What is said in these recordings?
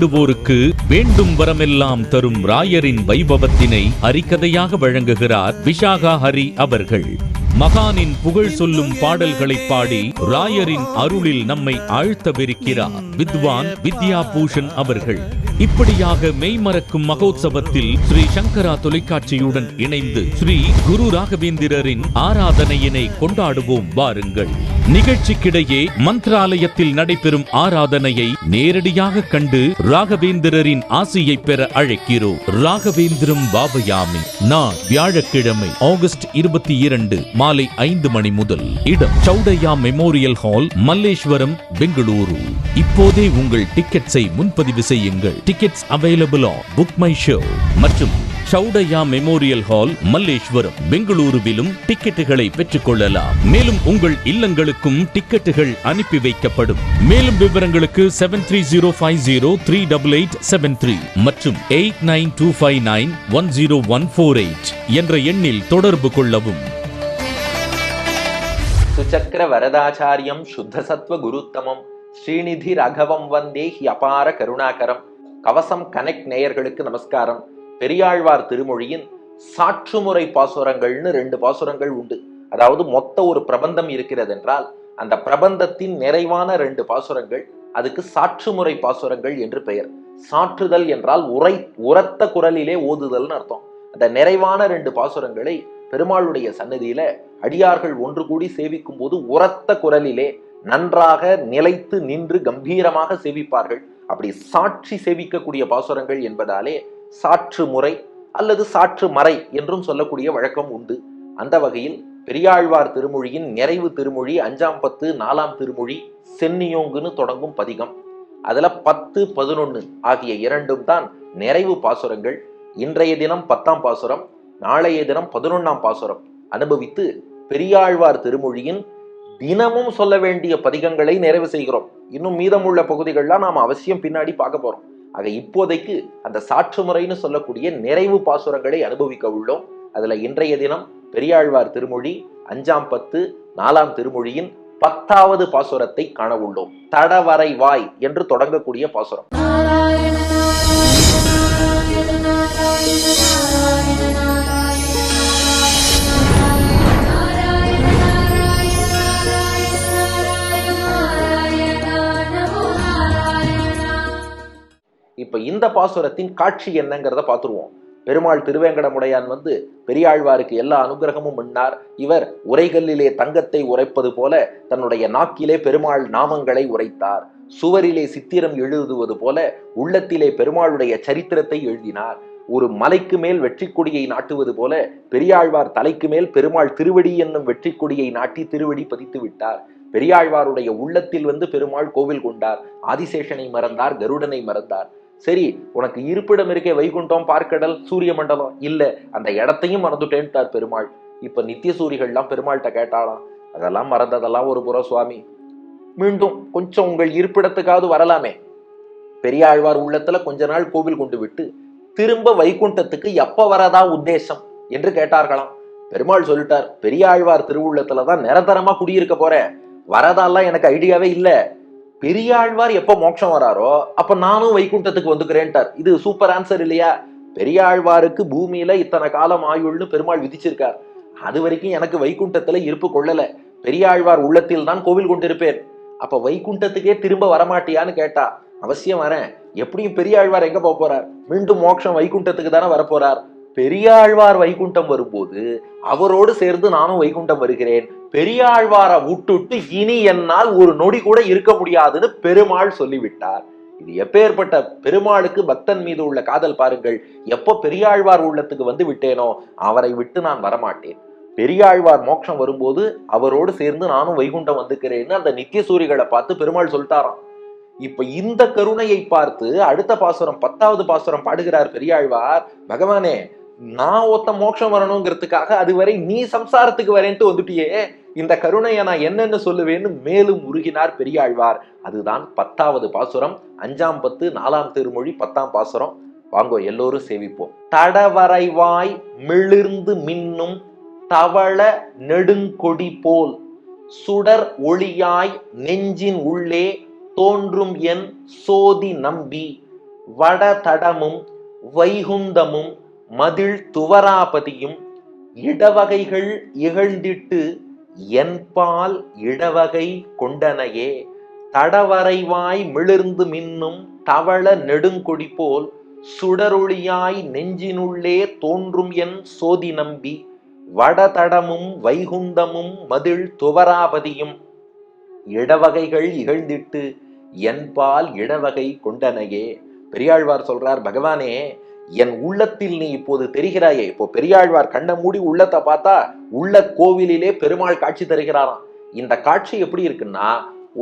வேண்டுவோருக்கு வேண்டும் வரமெல்லாம் தரும் ராயரின் வைபவத்தினை ஹரிக்கதையாக வழங்குகிறார் விஷாகா ஹரி அவர்கள். மகானின் புகழ் சொல்லும் பாடல்களை பாடி ராயரின் அருளில் நம்மை ஆழ்த்தவிருக்கிறார். வித்வான் வித்யா பூஷன் அவர்கள். இப்படியாக மெய்மறக்கும் மகோத்சவத்தில் ஸ்ரீ சங்கரா தொலைக்காட்சியுடன் இணைந்து ஸ்ரீ குரு ராகவேந்திரரின் ஆராதனையினை கொண்டாடுவோம் வாருங்கள். நிகழ்ச்சிக்கிடையே மந்திராலயத்தில் நடைபெறும் ஆராதனையை நேரடியாக கண்டு ராகவேந்திரரின் ஆசியை பெற அழைக்கிறோம். ராகவேந்திரம் பாபயாமி நான் வியாழக்கிழமை ஆகஸ்ட் இருபத்தி இரண்டு மாலை ஐந்து மணி முதல். இடம் சௌடையா மெமோரியல் ஹால் மல்லேஸ்வரம் பெங்களூரு. இப்போதே உங்கள் டிக்கெட்ஸை முன்பதிவு செய்யுங்கள். Tickets available on Book My Show மற்றும் சௌடையா மெமோரியல் ஹால் மல்லேஸ்வரம் பெங்களூருவிலும் டிக்கெட்டுகளை பெற்றுக் கொள்ளலாம் மேலும் உங்கள் இல்லங்களுக்கும் டிக்கெட்டுகள் அனுப்பி வைக்கப்படும். மேலும் விவரங்களுக்கு seven three zero five zero three double eight seven three மற்றும் eight nine two five nine one zero one four eight என்ற எண்ணில் தொடர்பு கொள்ளவும். சுச்சக்கர வரதாச்சாரியம் சுத்த சத்வ குருத்தமம் ஸ்ரீநிதி ராகவம் வந்தே ஹி அபார கருணாகரம். கவசம் கனெக்ட் நேயர்களுக்கு நமஸ்காரம். பெரியாழ்வார் திருமொழியின் சாற்றுமுறை பாசுரங்கள்னு ரெண்டு பாசுரங்கள் உண்டு. அதாவது மொத்த ஒரு பிரபந்தம் இருக்கிறது என்றால் அந்த பிரபந்தத்தின் நிறைவான ரெண்டு பாசுரங்கள் அதுக்கு சாற்றுமுறை பாசுரங்கள் என்று பெயர். சாற்றுதல் என்றால் உரை உரத்த குரலிலே ஓதுதல்னு அர்த்தம். அந்த நிறைவான ரெண்டு பாசுரங்களை பெருமாளுடைய சன்னதியில அடியார்கள் ஒன்று கூடி சேவிக்கும் போது உரத்த குரலிலே நன்றாக நிலைத்து நின்று கம்பீரமாக சேவிப்பார்கள். அப்படி சாட்சி சேவிக்கக்கூடிய பாசுரங்கள் என்பதாலே சாற்று முறை அல்லது சாற்று மறை என்றும் சொல்லக்கூடிய வழக்கம் உண்டு. அந்த வகையில் பெரியாழ்வார் திருமொழியின் நிறைவு திருமொழி அஞ்சாம் பத்து நாலாம் திருமொழி சென்னியோங்குன்னு தொடங்கும் பதிகம். அதில் பத்து பதினொன்று ஆகிய இரண்டும் தான் நிறைவு பாசுரங்கள். இன்றைய தினம் பத்தாம் பாசுரம் நாளைய தினம் பதினொன்னாம் பாசுரம். அனுபவித்து பெரியாழ்வார் திருமொழியின் தினமும் சொல்ல வேண்டிய பதிகங்களை நிறைவு செய்கிறோம். இன்னும் மீதமுள்ள பகுதிகள்லாம் நாம் அவசியம் பின்னாடி பார்க்க போறோம். ஆக இப்போதைக்கு அந்த சாற்று முறைன்னு சொல்லக்கூடிய நிறைவு பாசுரங்களை அனுபவிக்க உள்ளோம். அதுல இன்றைய தினம் பெரியாழ்வார் திருமொழி அஞ்சாம் பத்து நாலாம் திருமொழியின் பத்தாவது பாசுரத்தை காண உள்ளோம். தடவரை வாய் என்று தொடங்கக்கூடிய பாசுரம். இப்போ இந்த பாசுரத்தின் காட்சி என்னங்கிறத பார்த்துருவோம். பெருமாள் திருவேங்கடமுடையான் வந்து பெரியாழ்வாருக்கு எல்லா அனுகிரகமும் பண்ணார் இவர் உரைகல்லிலே தங்கத்தை உரைப்பது போல தன்னுடைய நாக்கிலே பெருமாள் நாமங்களை உரைத்தார். சுவரிலே சித்திரம் எழுதுவது போல உள்ளத்திலே பெருமாளுடைய சரித்திரத்தை எழுதினார். ஒரு மலைக்கு மேல் வெற்றி கொடியை நாட்டுவது போல பெரியாழ்வார் தலைக்கு மேல் பெருமாள் திருவடி என்னும் வெற்றி கொடியை நாட்டி திருவடி பதித்து விட்டார். பெரியாழ்வாருடைய உள்ளத்தில் வந்து பெருமாள் கோவில் கொண்டார். ஆதிசேஷனை மறந்தார் கருடனை மறந்தார். சரி உனக்கு இருப்பிடம் இருக்கே வைகுண்டம் பார்க்கடல் சூரிய மண்டலம். இல்லை அந்த இடத்தையும் மறந்துட்டேன்ட்டார் பெருமாள். இப்போ நித்திய சூரிகள்லாம் பெருமாள்கிட்ட கேட்டாலாம் அதெல்லாம் மறந்ததெல்லாம் ஒரு புற சுவாமி. மீண்டும் கொஞ்சம் உங்கள் இருப்பிடத்துக்காவது வரலாமே. பெரியாழ்வார் உள்ளத்துல கொஞ்ச நாள் கோவில் கொண்டு விட்டு திரும்ப வைகுண்டத்துக்கு எப்ப வரதா உத்தேசம் என்று கேட்டார்களாம். பெருமாள் சொல்லிட்டார் பெரியாழ்வார் திருவுள்ளத்துல தான் நிரந்தரமா குடியிருக்க போறேன். வரதாலாம் எனக்கு ஐடியாவே இல்லை. பெரியாழ்வார் எப்போ மோட்சம் வராரோ அப்ப நானும் வைகுண்டத்துக்கு வந்துக்கிறேன்ட்டார். இது சூப்பர் ஆன்சர் இல்லையா? பெரியாழ்வாருக்கு பூமியில இத்தனை காலம் ஆயுள்னு பெருமாள் விதிச்சிருக்கார். அது வரைக்கும் எனக்கு வைகுண்டத்துல இருப்பு கொள்ளல. பெரியாழ்வார் உள்ளத்தில் தான் கோவில் கொண்டிருப்பேன். அப்ப வைகுண்டத்துக்கே திரும்ப வரமாட்டியான்னு கேட்டா அவசியம் வரேன். எப்படியும் பெரியாழ்வார் எங்க போக போறார்? மீண்டும் மோட்சம் வைகுண்டத்துக்கு தானே வரப்போறார் பெரியாழ்வார் வைகுண்டம் வரும்போது அவரோடு சேர்ந்து நானும் வைகுண்டம் வருகிறேன். பெரியாழ்வாரை விட்டுட்டு இனி என்னால் ஒரு நொடி கூட இருக்க முடியாதுன்னு பெருமாள் சொல்லிவிட்டார். இது எப்பேற்பட்ட பெருமாளுக்கு பக்தன் மீது உள்ள காதல் பாருங்கள். எப்போ பெரியாழ்வார் உள்ளத்துக்கு வந்து விட்டேனோ அவரை விட்டு நான் வரமாட்டேன். பெரியாழ்வார் மோட்சம் வரும்போது அவரோடு சேர்ந்து நானும் வைகுண்டம் வந்துக்கிறேன்னு அந்த நித்திய சூரிகளை பார்த்து பெருமாள் சொல்லிட்டாராம். இப்ப இந்த கருணையை பார்த்து அடுத்த பாசுரம் பத்தாவது பாசுரம் பாடுகிறார் பெரியாழ்வார் பகவானே நான் ஒத்த மோட்சம் வரணுங்கிறதுக்காக அதுவரை நீ சம்சாரத்துக்கு வரேன்ட்டு வந்துட்டியே. இந்த கருணையை நான் என்னென்னு சொல்லுவேன்னு மேலும் உருகினார் பெரியாழ்வார். அதுதான் பத்தாவது பாசுரம் அஞ்சாம் பத்து நாலாம் திருமொழி பத்தாம் பாசுரம். வாங்கோ எல்லோரும் சேவிப்போம். தடவரைவாய் மிளிர்ந்து மின்னும் தவள நெடுங்கொடி போல் சுடர் ஒளியாய் நெஞ்சின் உள்ளே தோன்றும் என் சோதி நம்பி. வடதடமும் வைகுந்தமும் மதில் துவராபதியும் இடவகைகள் இகழ்ந்திட்டு என்பால் இடவகை கொண்டனையே தடவரைவாய் மிளிர்ந்து மின்னும் தவள நெடுங்கொடி போல் சுடரொளியாய் நெஞ்சினுள்ளே தோன்றும் என் சோதி நம்பி வடதடமும் வைகுந்தமும் மதில் துவராபதியும். இடவகைகள் இகழ்ந்திட்டு என்பால் இடவகை கொண்டனையே. பெரியாழ்வார் சொல்றார் பகவானே என் உள்ளத்தில் நீ இப்போது தெரிகிறாயே. இப்போ பெரியாழ்வார் கண்ணை மூடி உள்ளத்தை பார்த்தா உள்ள கோவிலிலே பெருமாள் காட்சி தருகிறாராம். இந்த காட்சி எப்படி இருக்குன்னா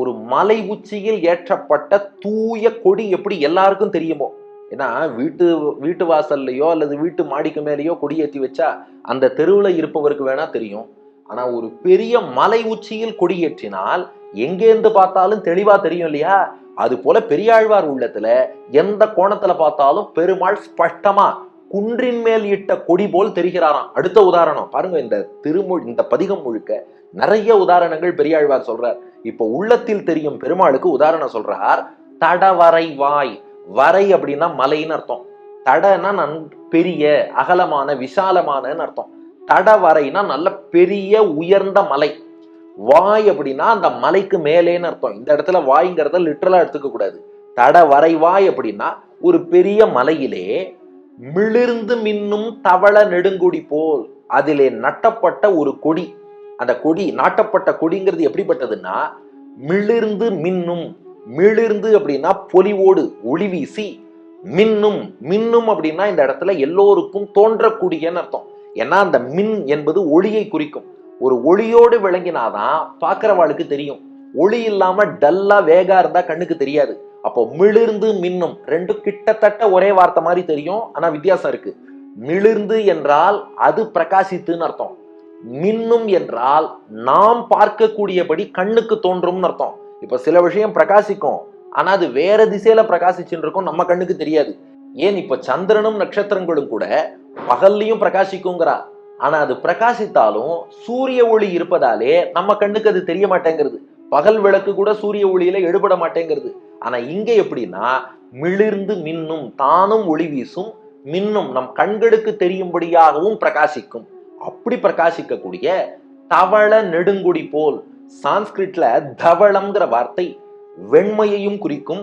ஒரு மலை உச்சியில் ஏற்றப்பட்ட தூய கொடி எப்படி எல்லாருக்கும் தெரியுமோ. ஏன்னா வீட்டு வீட்டு வாசல்லையோ அல்லது வீட்டு மாடிக்கு மேலேயோ கொடி ஏற்றி வச்சா அந்த தெருவில் இருப்பவருக்கு வேணா தெரியும். ஆனால் ஒரு பெரிய மலை உச்சியில் கொடி ஏற்றினால் எங்கேருந்து பார்த்தாலும் தெளிவாக தெரியும் இல்லையா? அது போல பெரியாழ்வார் உள்ளத்துல எந்த கோணத்துல பார்த்தாலும் பெருமாள் ஸ்பஷ்டமா குன்றின் மேல் இட்ட கொடி போல் தெரிகிறாராம். அடுத்த உதாரணம் பாருங்க இந்த திருமொழி இந்த பதிகம் முழுக்க நிறைய உதாரணங்கள் பெரியாழ்வார் சொல்றார். இப்போ உள்ளத்தில் தெரியும் பெருமாளுக்கு உதாரணம் சொல்றார் தடவரை வாய். வரை அப்படின்னா மலைன்னு அர்த்தம். தடனா நன் பெரிய அகலமான விசாலமானன்னு அர்த்தம். தடவரைனா நல்ல பெரிய உயர்ந்த மலை. வாய் அப்படின்னா அந்த மலைக்கு மேலேன்னு அர்த்தம். இந்த இடத்துல வாய்ங்கிறத லிட்டரலா எடுத்துக்க கூடாது. தடவரை வாய் அப்படின்னா ஒரு பெரிய மலையிலே மிளிர்ந்து மின்னும் தவள நெடுங்குடி போல் அதிலே நட்டப்பட்ட ஒரு கொடி. அந்த கொடி நாட்டப்பட்ட கொடிங்கிறது எப்படிப்பட்டதுன்னா மிளிர்ந்து மின்னும் மிளிர்ந்து அப்படின்னா பொலிவோடு ஒளி வீசி மின்னும் மின்னும் அப்படின்னா இந்த இடத்துல எல்லோருக்கும் தோன்றக்கூடியன்னு அர்த்தம். ஏன்னா அந்த மின் என்பது ஒளியை குறிக்கும். ஒரு ஒளியோடு விளங்கினாதான் பார்க்கிறவாளுக்கு தெரியும். ஒளி இல்லாம டல்லா வேகா இருந்தா கண்ணுக்கு தெரியாது. அப்போ மிளிர்ந்து மின்னும் ரெண்டும் கிட்டத்தட்ட ஒரே வார்த்தை மாதிரி தெரியும் ஆனா வித்தியாசம் இருக்கு. மிளிர்ந்து என்றால் அது பிரகாசித்துன்னு அர்த்தம். மின்னும் என்றால் நாம் பார்க்கக்கூடியபடி கண்ணுக்கு தோன்றும்னு அர்த்தம். இப்ப சில விஷயம் பிரகாசிக்கும் ஆனா அது வேற திசையில பிரகாசிச்சுன்னு இருக்கும் நம்ம கண்ணுக்கு தெரியாது. ஏன் இப்ப சந்திரனும் நட்சத்திரங்களும் கூட பகல்லையும் பிரகாசிக்குங்கிறா. ஆனா அது பிரகாசித்தாலும் சூரிய ஒளி இருப்பதாலே நம்ம கண்ணுக்கு அது தெரிய மாட்டேங்கிறது. பகல் விளக்கு கூட சூரிய ஒளியில எடுபட மாட்டேங்கிறது. ஆனா இங்க எப்படின்னா மிளிர்ந்து மின்னும் தானும் ஒளி வீசும் மின்னும் நம் கண்களுக்கு தெரியும்படியாகவும் பிரகாசிக்கும். அப்படி பிரகாசிக்கக்கூடிய தவள நெடுங்குடி போல் சான்ஸ்கிரிட்ல தவளம்ங்கிற வார்த்தை வெண்மையையும் குறிக்கும்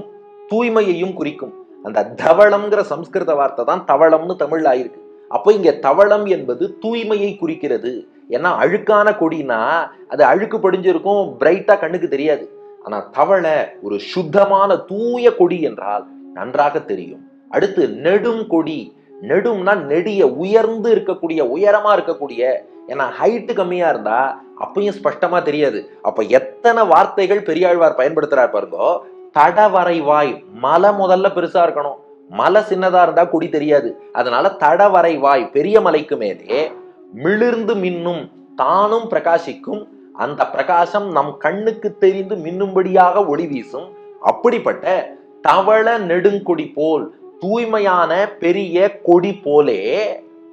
தூய்மையையும் குறிக்கும். அந்த தவளம்ங்கிற சம்ஸ்கிருத வார்த்தை தான் தவளம்னு தமிழ் ஆயிருக்கு. அப்போ இங்கே தவளம் என்பது தூய்மையை குறிக்கிறது. ஏன்னா அழுக்கான கொடினா அது அழுக்கு படிஞ்சிருக்கும் பிரைட்டாக கண்ணுக்கு தெரியாது. ஆனால் தவளை ஒரு சுத்தமான தூய கொடி என்றால் நன்றாக தெரியும். அடுத்து நெடும் கொடி. நெடும்னா நெடிய உயர்ந்து இருக்கக்கூடிய உயரமா இருக்கக்கூடிய. ஏன்னா ஹைட்டு கம்மியா இருந்தா அப்பயும் ஸ்பஷ்டமா தெரியாது. அப்ப எத்தனை வார்த்தைகள் பெரியாழ்வார் பயன்படுத்துறார் பாருங்கோ தடவரைவாய். மலை முதல்ல பெருசா இருக்கணும். மலை சின்னதா இருந்தா கொடி தெரியாது. அதனால தடவரை வாய் பெரிய மலைக்கு மேலே மிளிர்ந்து மின்னும் தானும் பிரகாசிக்கும். அந்த பிரகாசம் நம் கண்ணுக்கு தெரிந்து மின்னும்படியாக ஒளி வீசும். அப்படிப்பட்ட தவள நெடுங்கொடி போல் தூய்மையான பெரிய கொடி போலே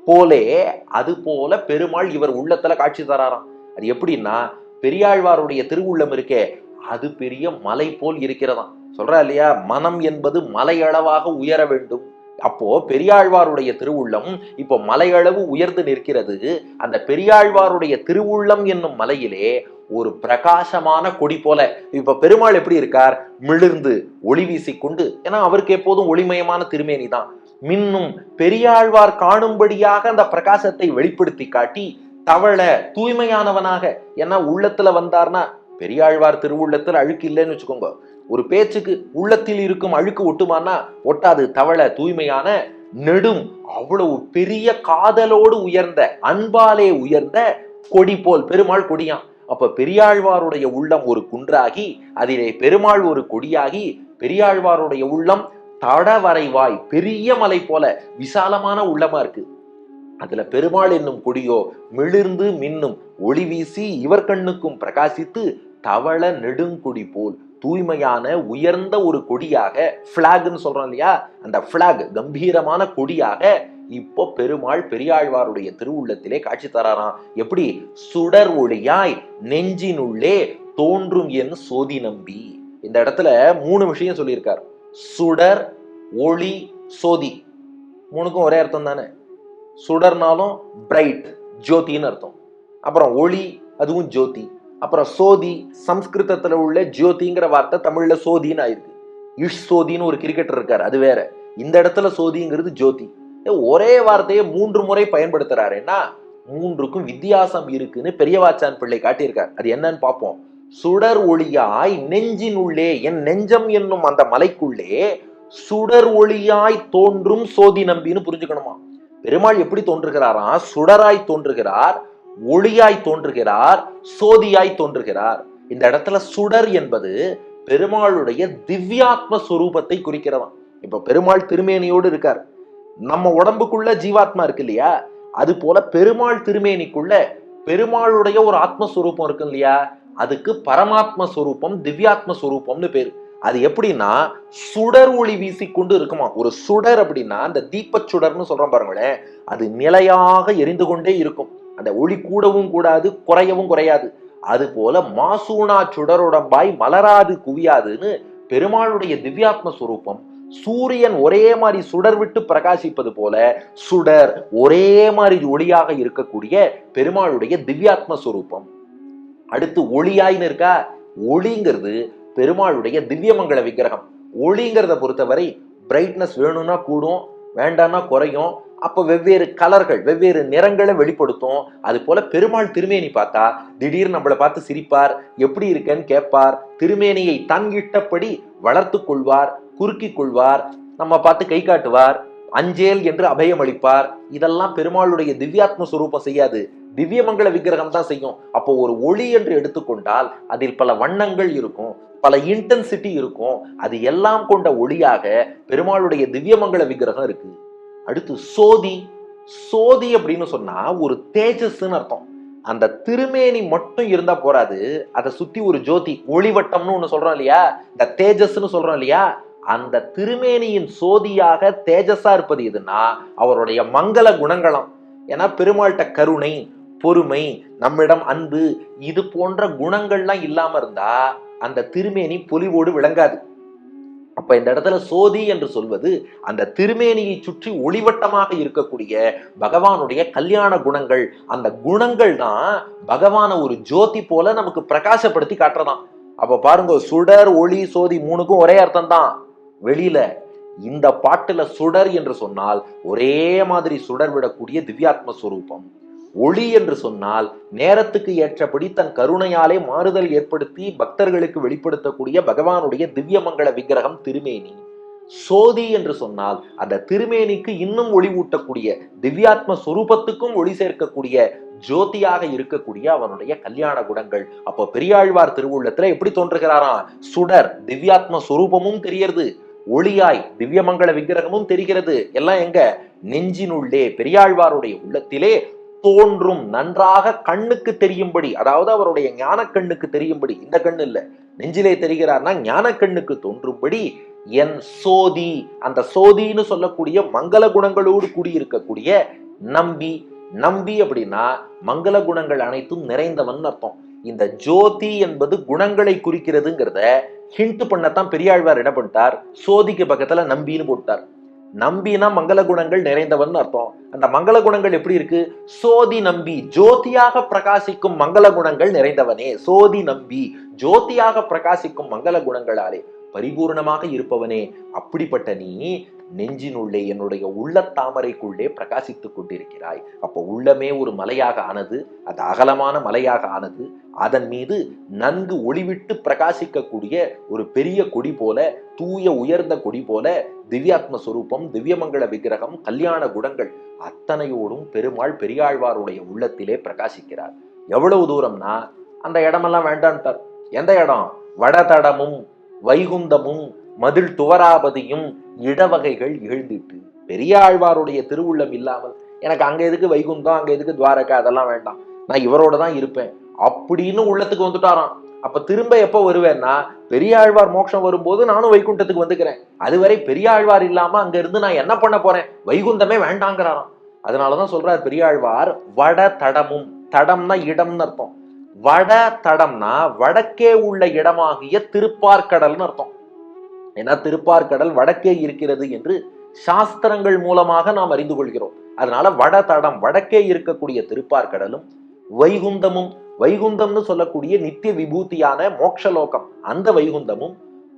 போலே அது போல பெருமாள் இவர் உள்ளத்துல காட்சி தராராம். அது எப்படின்னா பெரியாழ்வாருடைய திருவுள்ளம் இருக்கே அது பெரிய மலை போல் இருக்கிறதாம். சொல்றா இல்லையா? மனம் என்பது மலையளவாக உயர வேண்டும். அப்போ பெரியாழ்வாருடைய திருவுள்ளம் இப்போ மலையளவு உயர்ந்து நிற்கிறது. அந்த பெரியாழ்வாருடைய திருவுள்ளம் என்னும் மலையிலே ஒரு பிரகாசமான கொடி போல. இப்ப பெருமாள் எப்படி இருக்கார்? மிளிர்ந்து ஒளி வீசிக்கொண்டு ஏன்னா அவருக்கு எப்போதும் ஒளிமயமான திருமேனி தான். மின்னும் பெரியாழ்வார் காணும்படியாக அந்த பிரகாசத்தை வெளிப்படுத்தி காட்டி தவள தூய்மையானவனாக ஏன்னா உள்ளத்துல வந்தார்னா பெரியாழ்வார் திருவுள்ளத்தில் அழுக்கு இல்லைன்னு வச்சுக்கோங்க. ஒரு பேச்சுக்கு உள்ளத்தில் இருக்கும் அழுக்கு ஒட்டுமானா ஒட்டாது. தவள தூய்மையான நெடும் அவ்வளவு பெரிய காதலோடு உயர்ந்த அன்பாலே உயர்ந்த கொடி போல் பெருமாள் கொடியான் அப்ப பெரியாழ்வாருடைய உள்ளம் ஒரு குன்றாகி அதிலே பெருமாள் ஒரு கொடியாகி பெரியாழ்வாருடைய உள்ளம் தடவரைவாய் பெரிய மலை போல விசாலமான உள்ளமா இருக்கு. அதுல பெருமாள் என்னும் கொடியோ மிளிர்ந்து மின்னும் ஒளி வீசி இவர் கண்ணுக்கும் பிரகாசித்து தவள நெடுங்கொடி போல் தூய்மையான உயர்ந்த ஒரு கொடியாக ஃப்ளாக்னு சொல்றோம் இல்லையா? அந்த ஃப்ளாக் கம்பீரமான கொடியாக இப்போ பெருமாள் பெரியாழ்வாருடைய திருவுள்ளத்திலே காட்சி தராராம். எப்படி? சுடர் ஒளியாய் நெஞ்சினுள்ளே தோன்றும் என் சோதி நம்பி. இந்த இடத்துல மூணு விஷயம் சொல்லியிருக்கார். சுடர் ஒளி சோதி. மூணுக்கும் ஒரே அர்த்தம் தானே? சுடர்னாலும் பிரைட் ஜோதின்னு அர்த்தம். அப்புறம் ஒளி அதுவும் ஜோதி. அப்புறம் சோதி சம்ஸ்கிருதத்தில் உள்ள ஜோதிங்கிற வார்த்தை தமிழில் சோதின்னு ஆயிருக்கு. யுஷ் சோதின்னு ஒரு கிரிக்கெட்டர் இருக்கார் அது வேற. இந்த இடத்துல சோதிங்கிறது ஜோதி ஒரே வார்த்தையை மூன்று முறை பயன்படுத்துறாருன்னா மூன்றுக்கும் வித்தியாசம் இருக்குன்னு பெரியவாச்சான் பிள்ளை காட்டியிருக்கார். அது என்னன்னு பார்ப்போம். சுடர் ஒளியாய் நெஞ்சின் உள்ளே என் நெஞ்சம் என்னும் அந்த மலைக்குள்ளே சுடர் ஒளியாய் தோன்றும் சோதி நம்பின்னு புரிஞ்சுக்கணுமா? பெருமாள் எப்படி தோன்றுகிறாராம்? சுடராய் தோன்றுகிறார். ஒளியாய் தோன்றுகிறார் சோதியாய் தோன்றுகிறார். இந்த இடத்துல சுடர் என்பது பெருமாளுடைய திவ்யாத்ம ஸ்வரூபத்தை குறிக்கிறதாம் இப்ப பெருமாள் திருமேனியோடு இருக்கார். நம்ம உடம்புக்குள்ள ஜீவாத்மா இருக்கு இல்லையா? அது போல பெருமாள் திருமேனிக்குள்ள பெருமாளுடைய ஒரு ஆத்மஸ்வரூபம் இருக்கு இல்லையா? அதுக்கு பரமாத்ம ஸ்வரூபம் திவ்யாத்ம ஸ்வரூபம்னு பேர். அது எப்படின்னா சுடர் ஒளி வீசிக்கொண்டு இருக்குமா? ஒரு சுடர் அப்படின்னா அந்த தீப சுடர்னு சொல்றோம் பாருங்களேன் அது நிலையாக எரிந்து கொண்டே இருக்கும். அந்த ஒளி கூடவும் கூடாது குறையவும் குறையாது. அது போல மாசூனா சுடருடம்பாய் மலராது குவியாதுன்னு பெருமாளுடைய திவ்யாத்ம சுரூபம் சூரியன் ஒரே மாதிரி சுடர் விட்டு பிரகாசிப்பது போல சுடர் ஒரே மாதிரி ஒளியாக இருக்கக்கூடிய பெருமாளுடைய திவ்யாத்ம சுரூபம். அடுத்து ஒளியாயின்னு இருக்கா? ஒளிங்கிறது பெருமாளுடைய திவ்யமங்கல விக்கிரகம். ஒளிங்கிறத பொறுத்தவரை பிரைட்னஸ் வேணும்னா கூடும் வேண்டாம்னா குறையும். அப்போ வெவ்வேறு கலர்கள் வெவ்வேறு நிறங்களை வெளிப்படுத்தும். அது போல பெருமாள் திருமேனி பார்த்தா திடீர்னு நம்மளை பார்த்து சிரிப்பார் எப்படி இருக்கேன்னு கேட்பார். திருமேனியை தங்கிட்டபடி வளர்த்து கொள்வார் குறுக்கி கொள்வார் நம்ம பார்த்து கை காட்டுவார் அஞ்சேல் என்று அபயம் அளிப்பார் இதெல்லாம் பெருமாளுடைய திவ்யாத்ம சுரூபம் செய்யாது. திவ்யமங்கல விக்கிரகம் தான் செய்யும். அப்போ ஒரு ஒளி என்று எடுத்துக்கொண்டால் அதில் பல வண்ணங்கள் இருக்கும் பல இன்டென்சிட்டி இருக்கும். அது எல்லாம் கொண்ட ஒளியாக பெருமாளுடைய திவ்யமங்கல விக்கிரகம் இருக்கு. அடுத்து சோதி. சோதி அப்படின்னு சொன்னா ஒரு தேஜஸ்ன்னு அர்த்தம். அந்த திருமேனி மட்டும் இருந்தா போறாது. அதை சுத்தி ஒரு ஜோதி ஒளிவட்டம்னு ஒண்ணு சொல்றோம் இல்லையா? இந்த தேஜஸ்ன்னு சொல்றோம் இல்லையா? அந்த திருமேனியின் சோதியாக தேஜஸா இருப்பது எதுன்னா அவருடைய மங்கள குணங்களாம். ஏன்னா பெருமாள்கிட்ட கருணை பொறுமை நம்மிடம் அன்பு இது போன்ற குணங்கள்லாம் இல்லாம இருந்தா அந்த திருமேனி பொலிவோடு விளங்காது. அப்ப இந்த இடத்துல சோதி என்று சொல்வது அந்த திருமேனியை சுற்றி ஒளிவட்டமாக இருக்கக்கூடிய பகவானுடைய கல்யாண குணங்கள். அந்த குணங்கள் தான் பகவான ஒரு ஜோதி போல நமக்கு பிரகாசப்படுத்தி காட்டுறதாம். அப்ப பாருங்க சுடர் ஒளி சோதி மூணுக்கும் ஒரே அர்த்தம் தான் வெளியில இந்த பாட்டுல சுடர் என்று சொன்னால் ஒரே மாதிரி சுடர் விடக்கூடிய திவ்யாத்ம ஸ்வரூபம் ஒளி என்று சொன்னால் நேரத்துக்கு ஏற்றபடி தன் கருணையாலே மாறுதல் ஏற்படுத்தி பக்தர்களுக்கு வெளிப்படுத்தக்கூடிய பகவானுடைய திவ்யமங்கள விக்கிரகம் திருமேனி. சோதி என்று சொன்னால் அந்த திருமேனிக்கு இன்னும் ஒளி ஊட்டக்கூடிய திவ்யாத்ம சொரூபத்துக்கும் ஒளி சேர்க்கக்கூடிய ஜோதியாக இருக்கக்கூடிய அவனுடைய கல்யாண குணங்கள் அப்போ பெரியாழ்வார் திருவுள்ளத்துல எப்படி தோன்றுகிறாராம்? சுடர் திவ்யாத்ம சொரூபமும் தெரியறது ஒளியாய் திவ்யமங்கள விக்கிரகமும் தெரிகிறது. எல்லாம் எங்க? நெஞ்சினுள்ளே பெரியாழ்வாருடைய உள்ளத்திலே தோன்றும் நன்றாக கண்ணுக்கு தெரியும்படி அதாவது அவருடைய ஞான கண்ணுக்கு தெரியும்படி இந்த கண்ணு இல்லை நெஞ்சிலே தெரிகிறார்னா ஞான கண்ணுக்கு தோன்றும்படி என் சோதி அந்த சோதின்னு சொல்லக்கூடிய மங்கள குணங்களோடு கூடியிருக்கக்கூடிய நம்பி நம்பி அப்படின்னா மங்கள குணங்கள் அனைத்தும் நிறைந்தவன் அர்த்தம். இந்த ஜோதி என்பது குணங்களை குறிக்கிறதுங்கிறத ஹிண்ட் பண்ணத்தான் பெரியாழ்வார் என்ன பண்ணிட்டார்? சோதிக்கு பக்கத்துல நம்பின்னு போட்டார். நம்பினா மங்கள குணங்கள் நிறைந்தவன் அர்த்தம். அந்த மங்கள குணங்கள் எப்படி இருக்கு? சோதி நம்பி ஜோதியாக பிரகாசிக்கும் மங்கள குணங்கள் நிறைந்தவனே. சோதி நம்பி ஜோதியாக பிரகாசிக்கும் மங்கள குணங்களாலே பரிபூர்ணமாக இருப்பவனே. அப்படிப்பட்ட நீ நெஞ்சினுள்ளே என்னுடைய உள்ள தாமரைக்குள்ளே பிரகாசித்துக் கொண்டிருக்கிறாய். அப்போ உள்ளமே ஒரு மலையாக ஆனது அது அகலமான மலையாக ஆனது அதன் மீது நன்கு ஒளிவிட்டு பிரகாசிக்கக்கூடிய ஒரு பெரிய கொடி போல தூய உயர்ந்த கொடி போல திவ்யாத்மஸ்வரூபம் திவ்யமங்கள விக்கிரகம் கல்யாண குணங்கள் அத்தனையோடும் பெருமாள் பெரியாழ்வாருடைய உள்ளத்திலே பிரகாசிக்கிறார். எவ்வளவு தூரம்னா அந்த இடமெல்லாம் வேண்டான்ட்டார் எந்த இடம்? வடதடமும் வைகுந்தமும் மதில் துவராபதியும் இடவகைகள் இகழ்ந்திட்டு பெரியாழ்வாருடைய திருவுள்ளம் இல்லாமல் எனக்கு அங்க எதுக்கு வைகுந்தம் அங்க எதுக்கு துவாரகா அதெல்லாம் வேண்டாம். நான் இவரோட தான் இருப்பேன். அப்படின்னு உள்ளத்துக்கு வந்துட்டாராம். அப்ப திரும்ப எப்போ வருவேன்னா பெரியாழ்வார் மோட்சம் வரும்போது நானும் வைகுண்டத்துக்கு வந்துக்கிறேன். அதுவரை பெரியாழ்வார் இல்லாம அங்க இருந்து நான் என்ன பண்ண போறேன்? வைகுந்தமே வேண்டாங்கிறாராம். அதனாலதான் சொல்றார் பெரியாழ்வார் வட தடமும் தடம்னா இடம்னு அர்த்தம். வட தடம்னா வடக்கே உள்ள இடமாகிய திருப்பார்கடல்னு அர்த்தம். ஏன்னா திருப்பார்கடல் வடக்கே இருக்கிறது என்று சாஸ்திரங்கள் மூலமாக நாம் அறிந்து கொள்கிறோம். அதனால வட தடம் வடக்கே இருக்கக்கூடிய திருப்பார்கடலும் வைகுந்தமும் வைகுந்தம்னு சொல்லக்கூடிய நித்திய விபூதியான மோக்ஷலோகம் அந்த வைகுந்தமும்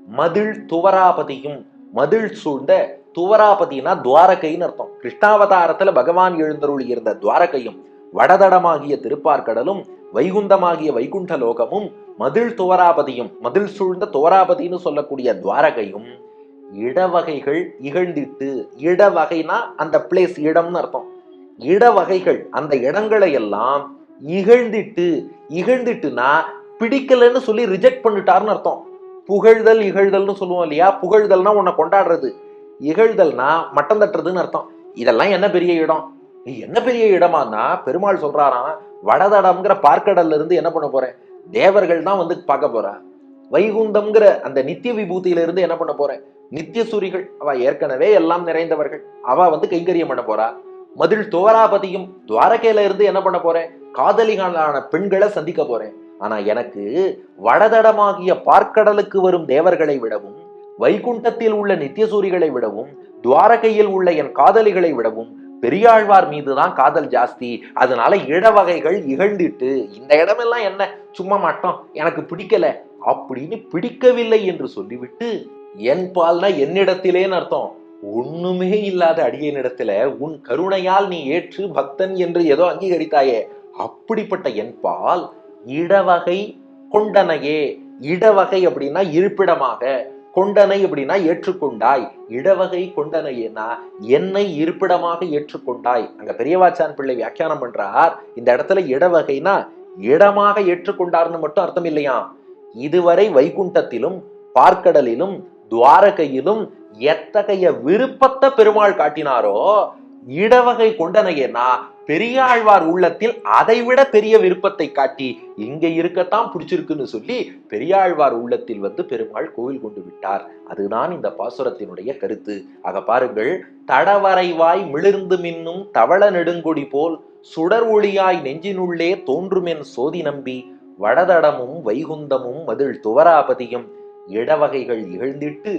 மதில் துவராபதியும் மதில் சூழ்ந்த துவராபதினா துவாரகைன்னு அர்த்தம். கிருஷ்ணாவதாரத்துல பகவான் எழுந்தருள் இருந்த துவாரகையும் வடதடமாகிய திருப்பார்கடலும் வைகுந்தமாகிய வைகுண்ட லோகமும் மதில் துவராபதியும் மதில் சூழ்ந்த துவராபதின்னு சொல்லக்கூடிய துவாரகையும் இடவகைகள் இகழ்ந்திட்டு இடவகைனா அந்த பிளேஸ் இடம்னு அர்த்தம். இடவகைகள் அந்த இடங்களை எல்லாம் இகழ்ந்திட்டு இகழ்ந்திட்டுனா பிடிக்கலன்னு சொல்லி ரிஜெக்ட் பண்ணிட்டாருன்னு அர்த்தம். புகழ்தல் இகழ்தல்னு சொல்லுவோம் இல்லையா? புகழ்தல்னா உன்னை கொண்டாடுறது. இகழ்தல்னா மட்டம் தட்டுறதுன்னு அர்த்தம். இதெல்லாம் என்ன பெரிய இடம்? என்ன பெரிய இடமானா பெருமாள் சொல்றாராம் வடதடம்ங்கிற பார்க்கடல்ல இருந்து என்ன பண்ண போறேன்? தேவர்கள் தான் வந்து பார்க்க போறா. வைகுந்தம்ங்கிற அந்த நித்திய விபூதியில இருந்து என்ன பண்ண போறேன்? நித்திய சூரிகள். அவ ஏற்கனவே எல்லாம் நிறைந்தவர்கள். அவ வந்து கைங்கரியம் பண்ண போறா. மதில் துவராபதியும் துவாரகையில இருந்து என்ன பண்ண போறேன்? காதலிகளான பெண்களை சந்திக்க போறேன். ஆனா எனக்கு வடதடமாகிய பார்க்கடலுக்கு வரும் தேவர்களை விடவும் வைகுண்டத்தில் உள்ள நித்தியசூரிகளை விடவும் துவாரகையில் உள்ள என் காதலிகளை விடவும் பெரியாழ்வார் மீதுதான் காதல் ஜாஸ்தி. அதனால இடவகைகள் இகழ்ந்துட்டு இந்த இடமெல்லாம் என்ன? சும்மா மாட்டோம் எனக்கு பிடிக்கல அப்படின்னு பிடிக்கவில்லை என்று சொல்லிவிட்டு என் பால்னா என்னிடத்திலேன்னு அர்த்தம். ஒண்ணுமே இல்லாத அடியனிடத்துல உன் கருணையால் நீ ஏற்று பக்தன் என்று ஏதோ அங்கீகரித்தாயே. அப்படிப்பட்ட என் பால் இடவகை கொண்டனையே. இடவகை அப்படின்னா இருப்பிடமாக. கொண்டனை அப்படின்னா ஏற்றுக்கொண்டாய். இடவகை கொண்டனைனா என்னை இருப்பிடமாக ஏற்றுக்கொண்டாய். அங்க பெரியவாச்சான் பிள்ளை வியாக்கியானம் பண்றார். இந்த இடத்துல இடவகைனா இடமாக ஏற்றுக்கொண்டார்னு மட்டும் அர்த்தம் இல்லையா? இதுவரை வைகுண்டத்திலும் பார்க்கடலிலும் துவாரகையிலும் எத்தகைய விருப்பத்தை பெருமாள் காட்டினாரோ இடவகை கொண்டனையேனா பெரியாழ்வார் உள்ளத்தில் அதைவிட பெரிய விருப்பத்தை காட்டி இங்க இருக்கத்தான் பிடிச்சிருக்குன்னு சொல்லி பெரியாழ்வார் உள்ளத்தில் வந்து பெருமாள் கோவில் கொண்டு விட்டார். அதுதான் இந்த பாசுரத்தினுடைய கருத்து. ஆக பாருங்கள் தடவரைவாய் மிளிர்ந்து மின்னும் தவள நெடுங்கொடி போல் சுடர் ஒளியாய் நெஞ்சினுள்ளே தோன்றுமென் சோதி நம்பி வடதடமும் வைகுந்தமும் மதில் துவராபதியும் இடவகைகள் இகழ்ந்திட்டு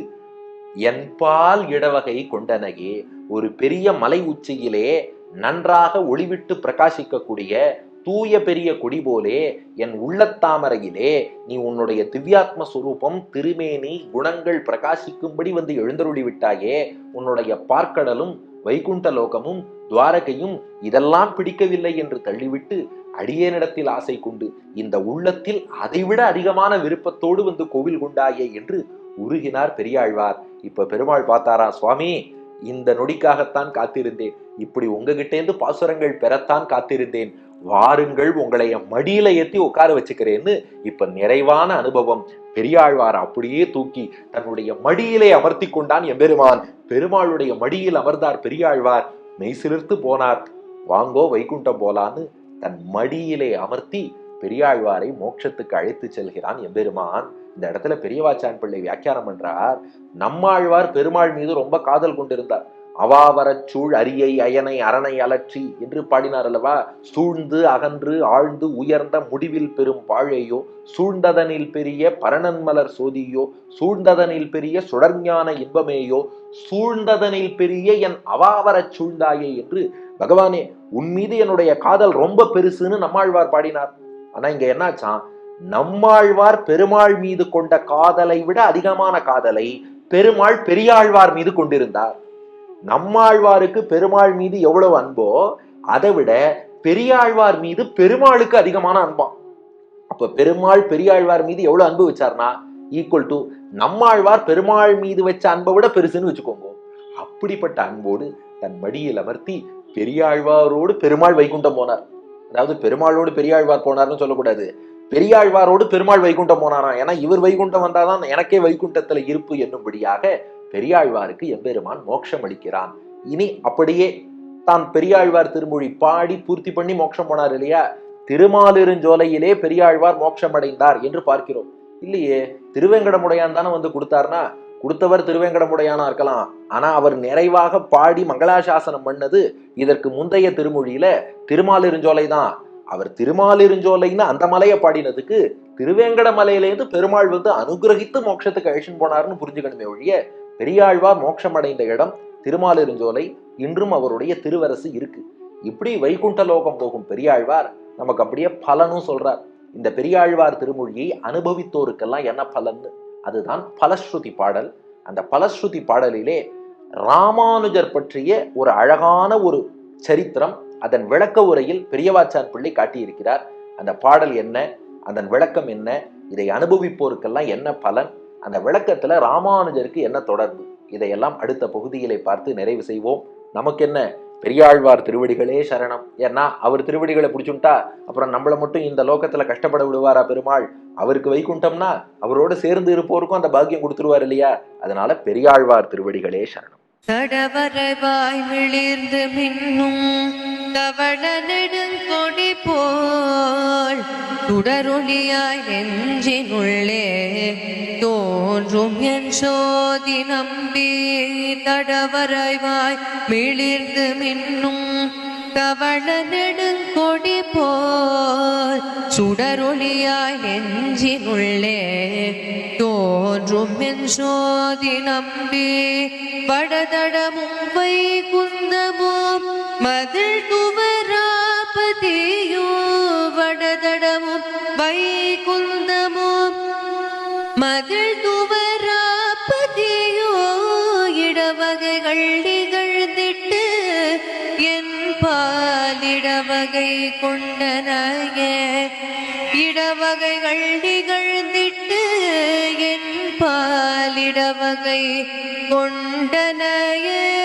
என்பால் இடவகை கொண்டனையே ஒரு பெரிய மலை உச்சியிலே நன்றாக ஒளிவிட்டு பிரகாசிக்கக்கூடிய தூய பெரிய கொடி போலே என் உள்ளத்தாமரையிலே நீ உன்னுடைய திவ்யாத்ம சுரூபம் திருமேனி குணங்கள் பிரகாசிக்கும்படி வந்து எழுந்தருளி விட்டாயே உன்னுடைய பார்க்கடலும் வைகுண்ட லோகமும் துவாரகையும் இதெல்லாம் பிடிக்கவில்லை என்று தள்ளிவிட்டு அடியேனிடத்தில் ஆசை கொண்டு இந்த உள்ளத்தில் அதைவிட அதிகமான விருப்பத்தோடு வந்து கோவில் கொண்டாயே என்று உருகினார் பெரியாழ்வார். இப்ப பெருமாள் பார்த்தாரா சுவாமி இந்த நொடிக்காகத்தான் காத்திருந்தேன். இப்படி உங்ககிட்டேந்து பாசுரங்கள் பெறத்தான் காத்திருந்தேன். வாருங்கள் உங்களை என் மடியில ஏத்தி உட்கார வச்சுக்கிறேன்னு இப்ப நிறைவான அனுபவம். பெரியாழ்வார் அப்படியே தூக்கி தன்னுடைய மடியிலே அமர்த்தி கொண்டான் எம்பெருமான். பெருமாளுடைய மடியில் அமர்ந்தார் பெரியாழ்வார். மெய்சிலிர்த்து போனார். வாங்கோ வைகுண்டம் போலான்னு தன் மடியிலே அமர்த்தி பெரியாழ்வாரை மோட்சத்துக்கு அழைத்து செல்கிறான் எம்பெருமான். இந்த இடத்துல பெரியவாச்சான் பிள்ளை வியாக்கியானம் பண்றார். நம்மாழ்வார் பெருமாள் மீது ரொம்ப காதல் கொண்டிருந்தார். அவாவரச் சூழ் அரியை அயனை அரணை அலற்றி என்று பாடினார் அல்லவா? சூழ்ந்து அகன்று ஆழ்ந்து உயர்ந்த முடிவில் பெரும் பாழையோ சூழ்ந்ததனில் பெரிய பரணன்மலர் சோதியோ சூழ்ந்ததனில் பெரிய சுடர்ஞான இன்பமேயோ சூழ்ந்ததனில் பெரிய என் அவாவரச் சூழ்ந்தாயே என்று பகவானே உன் மீது என்னுடைய காதல் ரொம்ப பெருசுன்னு நம்மாழ்வார் பாடினார். ஆனா இங்க என்னாச்சான்? நம்மாழ்வார் பெருமாள் மீது கொண்ட காதலை விட அதிகமான காதலை பெருமாள் பெரியாழ்வார் மீது கொண்டிருந்தார். நம்மாழ்வாருக்கு பெருமாள் மீது எவ்வளவு அன்போ அதை விட பெரியாழ்வார் மீது பெருமாளுக்கு அதிகமான அன்பாம் அப்ப பெருமாள் பெரியாழ்வார் மீது எவ்வளவு அன்பு வச்சார்னா ஈக்குவல் டு நம்மாழ்வார் பெருமாள் மீது வச்ச அன்பை விட பெருசுன்னு வச்சுக்கோங்க. அப்படிப்பட்ட அன்போடு தன் மடியில் அமர்த்தி பெரியாழ்வாரோடு பெருமாள் வைகுண்டம் போனார். அதாவது பெருமாளோடு பெரியாழ்வார் போனார்னு சொல்லக்கூடாது. பெரியாழ்வாரோடு பெருமாள் வைகுண்டம் போனாராம். ஏன்னா இவர் வைகுண்டம் வந்தாதான் எனக்கே வைகுண்டத்துல இருப்பு என்னும்படியாக பெரியாழ்வாருக்கு எம்பெருமான் மோட்சம் அளிக்கிறான். இனி அப்படியே தான் பெரியாழ்வார் திருமொழி பாடி பூர்த்தி பண்ணி மோட்சம் போனார் இல்லையா? திருமாலிருஞ்சோலையிலே பெரியாழ்வார் மோட்சம் அடைந்தார் என்று பார்க்கிறோம். இல்லையே திருவேங்கடமுடையான் தானே வந்து கொடுத்தாருன்னா கொடுத்தவர் திருவேங்கடமுடையானா இருக்கலாம். ஆனா அவர் நிறைவாக பாடி மங்களாசாசனம் பண்ணது இதற்கு முந்தைய திருமொழியில திருமாலிருஞ்சோலை தான். அவர் திருமாலிருஞ்சோலைன்னு அந்த மலையை பாடினதுக்கு திருவேங்கட மலையிலேருந்து பெருமாள் வந்து அனுகிரகித்து மோட்சத்துக்கு அழிச்சுன்னு போனாருன்னு புரிஞ்சுக்கணுமே ஒழிய பெரியாழ்வார் மோட்சம் அடைந்த இடம் திருமாலிருஞ்சோலை இன்றும் அவருடைய திருவரசு இருக்கு. இப்படி வைகுண்ட லோகம் போகும் பெரியாழ்வார் நமக்கு அப்படியே பலனும் சொல்றார். இந்த பெரியாழ்வார் திருமொழியை அனுபவித்தோருக்கெல்லாம் என்ன பலன்னு? அதுதான் பலஸ்ருதி பாடல். அந்த பலஸ்ருதி பாடலிலே ராமானுஜர் பற்றிய ஒரு அழகான ஒரு சரித்திரம் அதன் விளக்க உரையில் பெரியவாச்சான் பிள்ளை காட்டியிருக்கிறார். அந்த பாடல் என்ன? அதன் விளக்கம் என்ன? இதை அனுபவிப்போருக்கெல்லாம் என்ன பலன்? அந்த விளக்கத்துல ராமானுஜருக்கு என்ன தொடர்பு? இதையெல்லாம் அடுத்த பகுதியிலே பார்த்து நிறைவு செய்வோம். நமக்கு என்ன பெரியாழ்வார் திருவடிகளே சரணம். ஏன்னா அவர் திருவடிகளை பிடிச்சுட்டா அப்புறம் நம்மளை மட்டும் இந்த லோகத்துல கஷ்டப்பட விடுவாரா பெருமாள்? அவருக்கு வைகுண்டம்னா அவரோட சேர்ந்து இருப்போருக்கும் அந்த பாக்கியம் கொடுத்துருவார் இல்லையா? அதனால பெரியாழ்வார் திருவடிகளே சரணம். தடவரவாய் விளிர்ந்து மின்னும் தவள நெடுங்கொடி போல் சுடரொளியாய் நெஞ்சினுள்ளே தோன்றும் என் சோதி நம்பி தடவரவாய் மிளிர்ந்து மின்னும் தவள நெடுங்கொடி போல் சுடரொளியாய் நெஞ்சினுள்ளே தோன்றும் என் சோதி நம்பி படதடமும் வை வைகுந்தமும் மதில் துவராபதியோ வடதடமும் வை வைகுந்தமும் மதில் துவராபதியோ இடவகைகள் நிகழ்ந்திட்டு என் பாலிடவகை கொண்டனையே இடவகைகள் நிகழ்ந்து விடவகை கொண்டனையே.